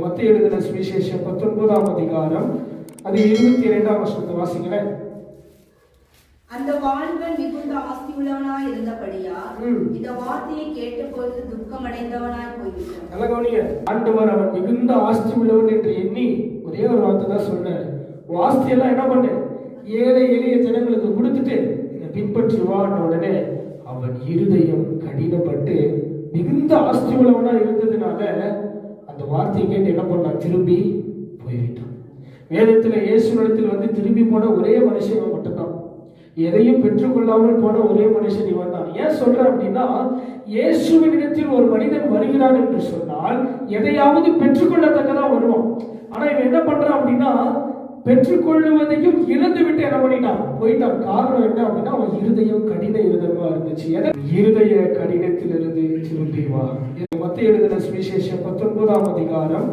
மத்திய எழுதின சுவிசேஷம் பத்தொன்பதாம் அதிகாரம் அது இருபத்தி இரண்டாம் வருஷத்தை வாசிங்களேன். அந்த வாலிபன் மிகுந்த ஆஸ்தி உள்ளவனாய் இருந்தபடியா ம். இந்த வார்த்தையை கேட்டபோது துக்கமடைந்தவனாய் போய்விட்டான். நல்ல கவனிங்க. ஆண்டவர் அவன் மிகுந்த ஆஸ்தி உள்ளவன் என்று எண்ணி ஒரே ஒரு வார்த்தை தான் சொன்னார் உன் ஆஸ்தியெல்லாம் என்ன பண்ணு? ஏழை எளிய ஜனங்களுக்கு கொடுத்துட்டு என்னை பின்பற்றி வான்னு உடனே அவன் இருதயம் கடினப்பட்டு மிகுந்த ஆஸ்தி உள்ளவனா அந்த வார்த்தையை கேட்டு என்ன பண்ணான் திரும்பி போய்விட்டான். வேதத்தில் இயேசுனிடத்தில் வந்து திரும்பி போன ஒரே மனுஷன் இவன் மட்டும்தான். எதையும் பெற்றுக்கொள்ளாமல் போன ஒரே மனுஷன் இவன் தான். ஏன் சொல்றேன் அப்படின்னா இயேசுவினிடத்தில் ஒரு மனிதன் வருகிறான் என்று சொன்னால் எதையாவது பெற்றுக்கொள்ளத்தக்கதான் வருவான். ஆனா இவன் என்ன பண்றான் அப்படின்னா பெற்றுக்கொள்ளுவதையும் இழந்து விட்டு என்ன பண்ணிட்டான்? போயிட்டான். காரணம் என்ன அப்படின்னா அவன் இருதயம் கடின இருதயமா இருந்துச்சு. எதை? இருதய கடினத்திலிருந்து திரும்பி வா. மத்திய எழுதின சுவிசேஷம் பத்தொன்பதாம் அதிகாரம்